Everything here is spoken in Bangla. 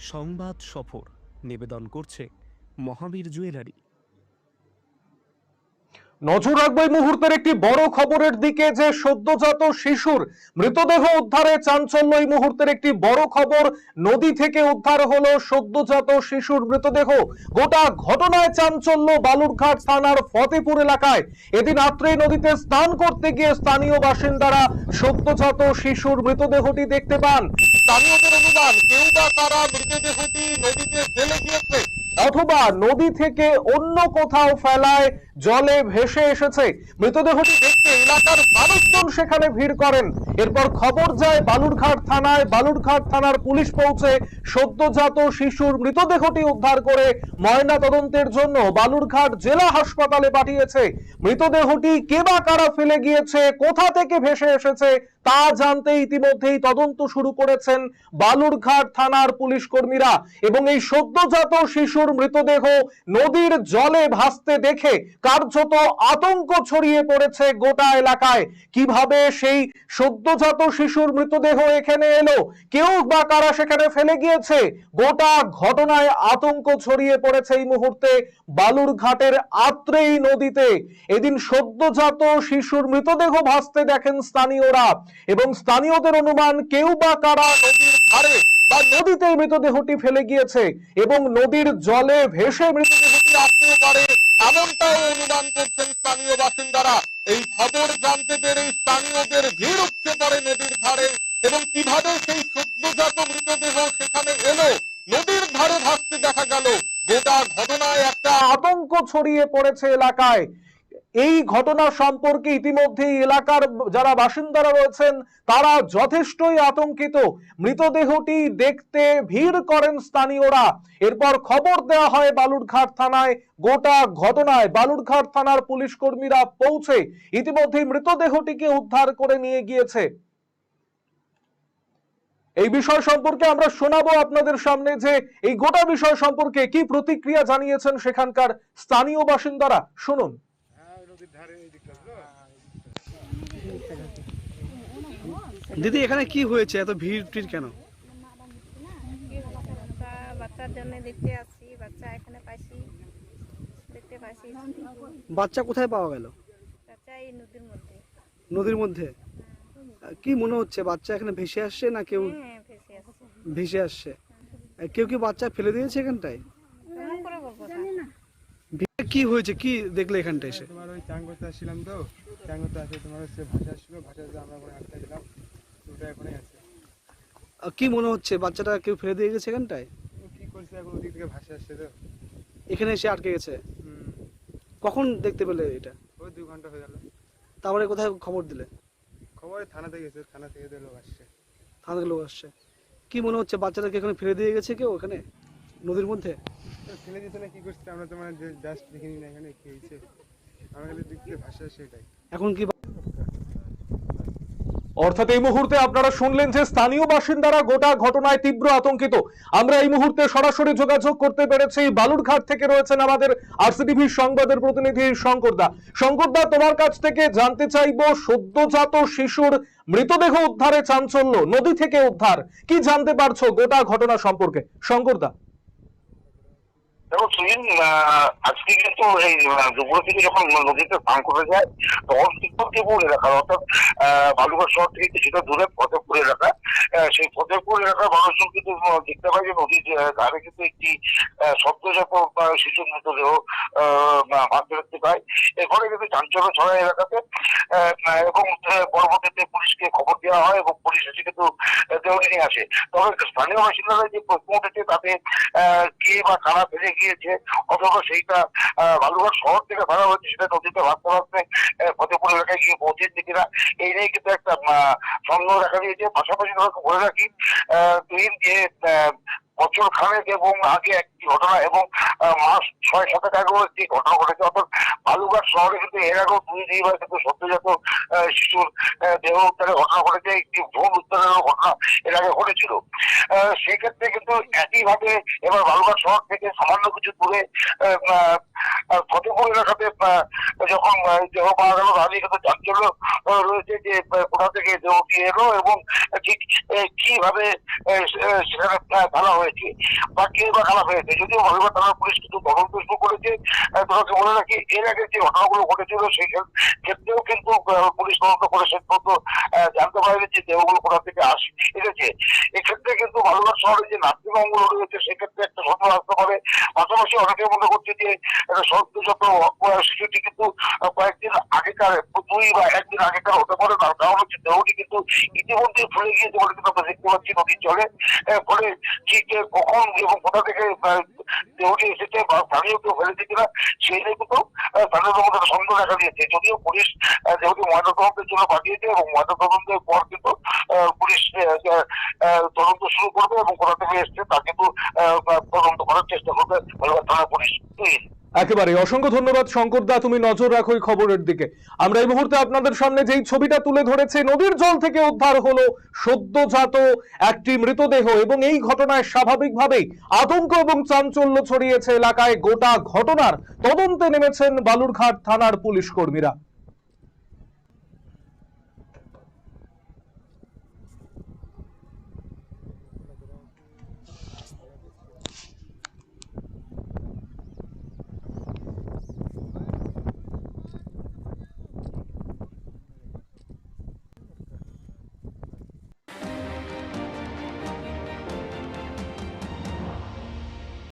সংবাদ সফর। নিবেদন করছে মহাবীর জুয়েলারি। নজর রাখব এই মুহূর্তের একটি বড় খবরের দিকে যে সদ্যজাত শিশুর মৃতদেহ উদ্ধারে চাঞ্চল্য। এই মুহূর্তের একটি বড় খবর, নদী থেকে উদ্ধার হলো সদ্যজাত শিশুর মৃতদেহ। গোটা ঘটনায় চাঞ্চল্য বালুরঘাট থানার ফতেপুর এলাকায়। এদিন রাত্রে নদীতে স্নান করতে গিয়ে স্থানীয় বাসিন্দারা সদ্যজাত শিশুর মৃতদেহটি দেখতে পান। স্থানীয়দের অনুমান কেউ বা তারা মৃতদেহটি নদীতে ফেলে দিয়েছে? অথবা নদী থেকে অন্য কোথাও ফেলায় জলে ভেসে এসেছে। মৃতদেহটি দেখতে এলাকার মানুষজন সেখানে ভিড় করেন। এরপর খবর যায় বালুরঘাট থানায়। বালুরঘাট থানার পুলিশ পৌঁছে সদ্যজাত শিশুর মৃতদেহটি উদ্ধার করে ময়না তদন্তের জন্য বালুরঘাট জেলা হাসপাতালে পাঠিয়েছে। মৃতদেহটি কে বা কারা ফেলে গিয়েছে, কোথা থেকে ভেসে এসেছে, তা জানতে ইতিমধ্যেই তদন্ত শুরু করেছেন বালুরঘাট থানার পুলিশ কর্মীরা। এবং এই সদ্যজাত শিশুর মৃতদেহ নদীর জলে ভাসতে দেখে কার্যত আতঙ্ক ছড়িয়ে পড়েছে গোটা এলাকায়। কীভাবে সেই সদ্যজাত শিশুর মৃতদেহ এখানে এলো? কেউ বা কারা সেখানে ফেলে গিয়েছে? গোটা ঘটনায় আতঙ্ক ছড়িয়ে পড়েছে এই মুহূর্তে বালুরঘাটের আত্রেই নদীতে। এদিন সদ্যজাত শিশুর মৃতদেহ ভাসতে দেখেন স্থানীয়রা এবং স্থানীয়দের অনুমান কেউ বা কারা নদীর ধারে বা নদীতে মৃতদেহটি ফেলে গিয়েছে এবং নদীর জলে ভেসে মৃতদেহটি আসতে পারে। এমনটাও অনুমান করছেন স্থানীয় বাসিন্দারা। এই খবর জানতে পেরে স্থানীয়দের ভিড় উঠতে পারে নদীর ধারে এবং কীভাবে সেই সদ্যজাত মৃতদেহ সেখানে এলো, নদীর ধারে ভাসতে দেখা গেল। গোটা ঘটনায় একটা আতঙ্ক ছড়িয়ে পড়েছে এলাকায়। এই ঘটনা সম্পর্কে ইতিমধ্যেই এলাকার যারা বাসিন্দারা রয়েছেন, তারা যথেষ্টই আতঙ্কিত। মৃতদেহটি দেখতে ভিড় করেন স্থানীয়রা। এরপর খবর দেওয়া হয় বালুরঘাট থানায় গোটা ঘটনায়। বালুরঘাট থানার পুলিশ কর্মীরা পৌঁছে ইতিমধ্যেই মৃতদেহটিকে উদ্ধার করে নিয়ে গিয়েছে। এই বিষয় সম্পর্কে আমরা শোনাবো আপনাদের সামনে যে এই গোটা বিষয় সম্পর্কে কি প্রতিক্রিয়া জানিয়েছেন সেখানকার স্থানীয় বাসিন্দারা। শুনুন। দিদি এখানে কি হয়েছে? এত ভিড় টিড় কেন? বাচ্চা বাচ্চার জন্য দেখতে আসছি বাচ্চা এখানে পাইছি দেখতে পাইছি। বাচ্চা কোথায় পাওয়া গেল? বাচ্চা এই নদীর মধ্যে। নদীর মধ্যে? কি মনে হচ্ছে বাচ্চা এখানে ভেসে আসছে না কেউ হ্যাঁ ভেসে আসছে। ভেসে কেউ কি বাচ্চা ফেলে দিয়েছে এখানটায়? কি হয়েছে? কি দেখলে এখানটা এসে? করতে আসছিলাম তো করতে আসে তোমার হচ্ছে ভাষা আসছিল ভাষাতে আমরা ওখানে আটকে গেলাম ওটা এখনই আছে। কি মনে হচ্ছে বাচ্চাটা কেউ ফেলে দিয়ে গেছে এখানটায়? কি করছে এখন ওদিক থেকে ভাষা আসছে তো। এখানে এসে আটকে গেছে? কখন দেখতে পেলে এটা? ওই দু ঘণ্টা হয়ে গেল। তারপরে কোথায় খবর দিলে? খবরে থানাতে গেছে থানা থেকে তো লোক আসছে। থানা থেকে লোক আসছে। কি মনে হচ্ছে বাচ্চাটাকে এখানে ফেলে দিয়ে গেছে কেউ ওখানে? নদীর মধ্যে? তো ফেলে দিতে না কি করছে আমরা তোমার জাস্ট দেখিনি না এখানে কি হয়েছে? এখন কি অর্থাৎ এই মুহূর্তে আপনারা শুনলেন যে স্থানীয় বাসিন্দারা গোটা ঘটনায় তীব্র আতঙ্কিত। আমরা এই মুহূর্তে সরাসরি যোগাযোগ করতে পেরেছি। বালুরঘাট থেকে রয়েছেন আমাদের আরসিটিভি সংবাদের প্রতিনিধি শঙ্করদা শঙ্করদা তোমার কাছ থেকে জানতে চাইব সদ্যজাত শিশুর মৃতদেহ উদ্ধারে চাঞ্চল্য নদী থেকে উদ্ধার। কি জানতে পারছ গোটা ঘটনা সম্পর্কে? শঙ্করদা দেখো সুইন আজকে কিন্তু এই আহ, দুপুর থেকে যখন নদীতে স্নান করে যায় তখন কিন্তু দেবুর এলাকা অর্থাৎ বালুঘাট শহর থেকে কিছুটা দূরে ফতেপুর এলাকা। সেই ফতেপুর এলাকার মানুষজন কিন্তু দেখতে পায় যে নদীর ধারে কিন্তু একটি সদ্যজাত শিশুর মৃতদেহ ভাসতে দেখতে পায়। এর ফলে কিন্তু চাঞ্চল্য ছড়ায় এলাকাতে এবং পরবর্তীতে পুলিশকে খবর দেওয়া হয় এবং পুলিশ এসে কিন্তু দেহটি নিয়ে আসে। তবে স্থানীয় বাসিন্দারা যে প্রশ্ন উঠেছে তাতে কে বা কারা ফেলে গিয়েছে, অথবা সেইটা বালুঘাট শহর থেকে ভাড়া হচ্ছে সেটা নদীতে ভাসতে ভাসতে ফতেপুর এলাকায় গিয়ে পৌঁছেছে কিনা, এই নিয়ে কিন্তু একটা সন্দেহ দেখা দিয়েছে। পাশাপাশি ধরো বলে রাখি তুহিন যে বছর খানেক এবং আগে একটি ঘটনা এবং মাস ছয় সাত আগেও একটি ঘটনা ঘটেছে। অর্থাৎ বালুঘাট শহরে কিন্তু এর আগেও দুই দুইবার কিন্তু সদ্যজাত শিশুর দেহ উদ্ধারের ঘটনা ঘটেছে। একটি ভ্রূণ উদ্ধারের ঘটনা এর আগে ঘটেছিল। সেক্ষেত্রে কিন্তু একইভাবে এবার বালুঘাট শহর থেকে সামান্য কিছু দূরে ফতেপুর এলাকাতে যখন দেহ পাওয়া গেল তাহলে কিন্তু চাঞ্চল্য রয়েছে যে কোথা থেকে দেহটি এলো এবং ঠিক কীভাবে সেখানে ফেলা হয়েছে, বা কে বা ফেলা হয়েছে যদিও বালুঘাট থানার পুলিশ কিন্তু তদন্ত শুরু করেছে তোমাকে বলে রাখি, এর আগে যে ঘটনাগুলো ঘটেছিল, সেই ক্ষেত্রে- ক্ষেত্রেও কিন্তু পুলিশ তদন্ত করে সে পর্যন্ত জানতে পারেনি যে দেহগুলো কোথা থেকে আস, এসেছে। এক্ষেত্রে কিন্তু বালুঘাট শহরে যে হোমগুলো রয়েছে, সেক্ষেত্রে একটা সন্দেহ আসতে পারে পাশাপাশি অনেকে মনে করছে যে সদ্যজাত শিশুটি কিন্তু কয়েকদিন আগেকার, দুই বা একদিন আগেকার হতে পারে, তার কারণ হচ্ছে দেহটি কিন্তু ইতিমধ্যে ফুলে গিয়েছে বলে কিন্তু আমরা দেখতে পাচ্ছি নদীর জলে। ফলে ঠিক কখন এবং কোথা থেকে দেহটি এসেছে বা স্থানীয় কেউ ফেলেছে কিনা, সেই নিয়ে কিন্তু স্থানীয় মধ্যে সন্দেহ দেখা দিয়েছে। যদিও পুলিশ দেহটি ময়নাতদন্তের জন্য পাঠিয়েছে এবং ময়নাতদন্তের পর কিন্তু পুলিশ তদন্ত শুরু করবে এবং কোথা থেকে এসছে তা কিন্তু চেষ্টা করবে বালুঘাট থানা পুলিশ। একেবারে। অসংখ্য ধন্যবাদ। শঙ্কর দা, তুমি নজর রাখো এই খবরের দিকে। আমরা এই মুহূর্তে আপনাদের সামনে যেই ছবিটা তুলে ধরেছে, নদীর জল থেকে উদ্ধার হলো সদ্যজাত একটি মৃতদেহ এবং এই ঘটনায় স্বাভাবিকভাবেই আতঙ্ক এবং চাঞ্চল্য ছড়িয়েছে এলাকায়। গোটা ঘটনার তদন্তে নেমেছেন বালুরঘাট থানার পুলিশ কর্মীরা।